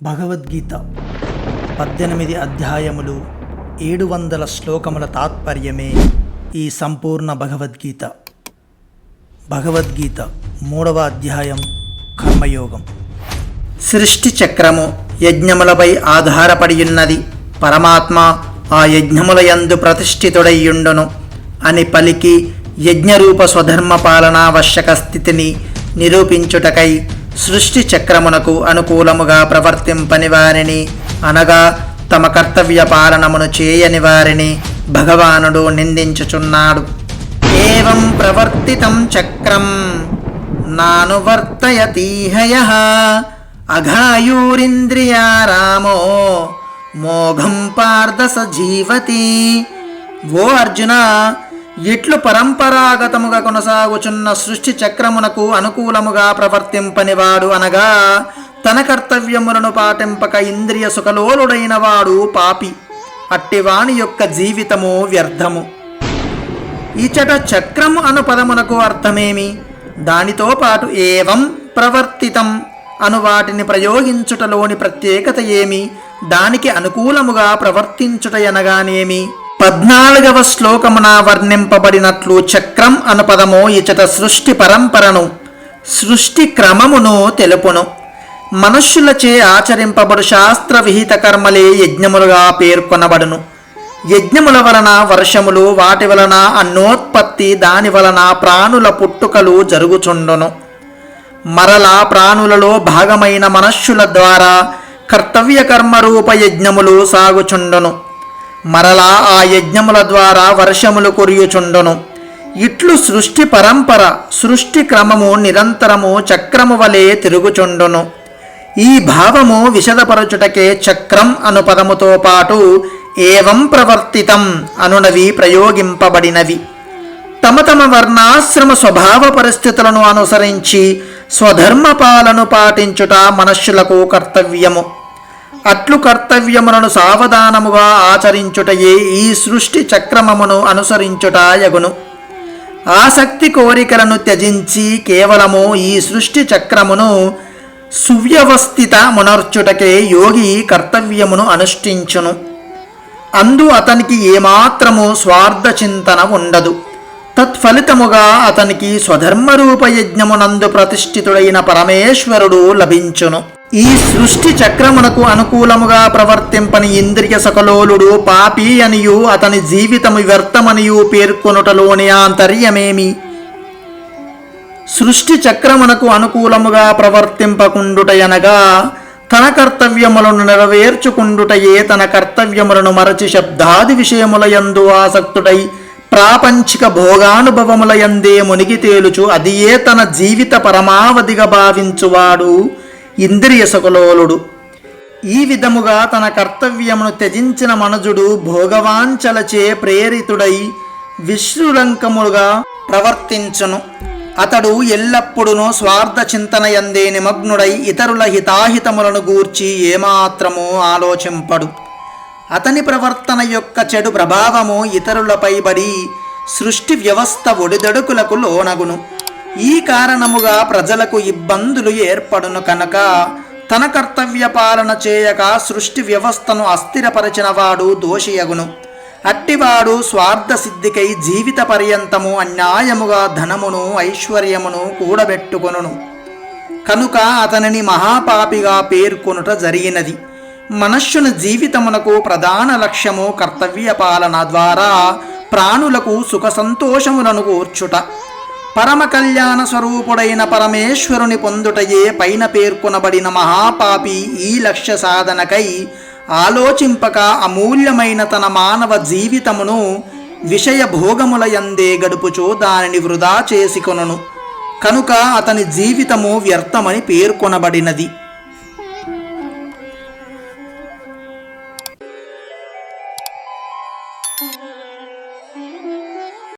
భగవద్గీత పద్దెనిమిది అధ్యాయములు ఏడు వందల శ్లోకముల తాత్పర్యమే ఈ సంపూర్ణ భగవద్గీత. భగవద్గీత మూడవ అధ్యాయం కర్మయోగం. సృష్టి చక్రము యజ్ఞములపై ఆధారపడి ఉన్నది పరమాత్మ ఆ యజ్ఞముల యందు ప్రతిష్ఠితుడయ్యుండును అని పలికి యజ్ఞరూప స్వధర్మ పాలనావశ్యక స్థితిని నిరూపించుటకై సృష్టి చక్రమునకు అనుకూలముగా ప్రవర్తింపని వారిని అనగా తమ కర్తవ్య పాలనమును చేయని వారిని భగవానుడు నిందించుచున్నాడు. ఏం ప్రవర్తితం చక్రం నానువర్తయతీహయ అఘాయూరింద్రియారామో మోఘం పార్దస జీవతి. ఓ అర్జున ఇట్లు పరంపరాగతముగా కొనసాగుచున్న సృష్టి చక్రమునకు అనుకూలముగా ప్రవర్తింపనివాడు అనగా తన కర్తవ్యములను పాటింపక ఇంద్రియ సుఖలోలుడైన వాడు పాపి. అట్టివాణి యొక్క జీవితము వ్యర్థము. ఇచట చక్రము అను పదమునకు అర్థమేమి? దానితో పాటు ఏవం ప్రవర్తితం అను వాటిని ప్రయోగించుటలోని ప్రత్యేకత ఏమి? దానికి అనుకూలముగా ప్రవర్తించుట అనగానేమి పద్నాలుగవ శ్లోకమున వర్ణింపబడినట్లు చక్రం అను పదము ఇచట సృష్టి పరంపరను సృష్టి క్రమమును తెలుపును. మనుష్యులచే ఆచరింపబడు శాస్త్ర విహిత కర్మలే యజ్ఞములుగా పేర్కొనబడును. యజ్ఞముల వలన వర్షములు వాటి వలన అన్నోత్పత్తి దాని వలన ప్రాణుల పుట్టుకలు జరుగుచుండును. మరలా ప్రాణులలో భాగమైన మనుష్యుల ద్వారా కర్తవ్య కర్మరూప యజ్ఞములు సాగుచుండును. మరలా ఆ యజ్ఞముల ద్వారా వర్షములు కురియుచుండును. ఇట్లు సృష్టి పరంపర సృష్టి క్రమము నిరంతరము చక్రము వలె తిరుగుచుండును. ఈ భావము విశదపరచుటకే చక్రం అను పదముతో పాటు ఏవం ప్రవర్తితం అనునవి ప్రయోగింపబడినవి. తమ తమ వర్ణాశ్రమ స్వభావ పరిస్థితులను అనుసరించి స్వధర్మపాలను పాటించుట మనుష్యులకు కర్తవ్యము. అట్లు కర్తవ్యములను సావధానముగా ఆచరించుటయే ఈ సృష్టి చక్రమమును అనుసరించుటాయగును ఆసక్తి కోరికలను త్యజించి కేవలము ఈ సృష్టి చక్రమును సువ్యవస్థిత మునర్చుటకే యోగి కర్తవ్యమును అనుష్ఠించును. అందు అతనికి ఏమాత్రము స్వార్థ చింతన ఉండదు. తత్ఫలితముగా అతనికి స్వధర్మరూప యజ్ఞమునందు ప్రతిష్ఠితుడైన పరమేశ్వరుడు లభించును. ఈ సృష్టి చక్రమునకు అనుకూలముగా ప్రవర్తింపని ఇంద్రియ సకలోలుడు పాపి అనియు అతని జీవితము వ్యర్థమనియు పేర్కొనుటలోని ఆంతర్యమేమి? సృష్టి చక్రమునకు అనుకూలముగా ప్రవర్తింపకుండుటయనగా తన కర్తవ్యములను నెరవేర్చుకుండుటయే తన కర్తవ్యములను మరచి శబ్దాది విషయముల యందు ఆసక్తుడై ప్రాపంచిక భోగానుభవముల యందే మునిగి తేలుచు అదియే తన జీవిత పరమావధిగా భావించువాడు. ఇంద్రియ సకులోలుడు. ఈ విధముగా తన కర్తవ్యమును త్యజించిన మనుజుడు భోగవాంచలచే ప్రేరితుడై విశ్రులంకములుగా ప్రవర్తించును. అతడు ఎల్లప్పుడూ స్వార్థ చింతన ఎందే నిమగ్నుడై ఇతరుల హితాహితములను గూర్చి ఏమాత్రము ఆలోచింపడు. అతని ప్రవర్తన యొక్క చెడు ప్రభావము ఇతరులపై పడి సృష్టి వ్యవస్థ ఒడిదడుకులకు లోనగును. ఈ కారణముగా ప్రజలకు ఇబ్బందులు ఏర్పడును కనుక తన కర్తవ్య పాలన చేయక సృష్టి వ్యవస్థను అస్థిరపరిచినవాడు దోషియగును. అట్టివాడు స్వార్థ సిద్ధికై జీవిత పర్యంతము అన్యాయముగా ధనమును ఐశ్వర్యమును కూడబెట్టుకొనును. కనుక అతనిని మహాపాపిగా పేర్కొనుట జరిగినది. మనుష్యుని జీవితమునకు ప్రధాన లక్ష్యము కర్తవ్య పాలన ద్వారా ప్రాణులకు సుఖ సంతోషములను కూర్చుట. పరమ కళ్యాణ స్వరూపుడైన పరమేశ్వరుని పొందుటయే పైన పేర్కొనబడిన మహాపాపి ఈ లక్ష్య సాధనకై ఆలోచింపక అమూల్యమైన తన మానవ జీవితమును విషయ భోగముల యందే గడుపుచో దానిని వృధా చేసుకొనును. కనుక అతని జీవితము వ్యర్థమని పేర్కొనబడినది.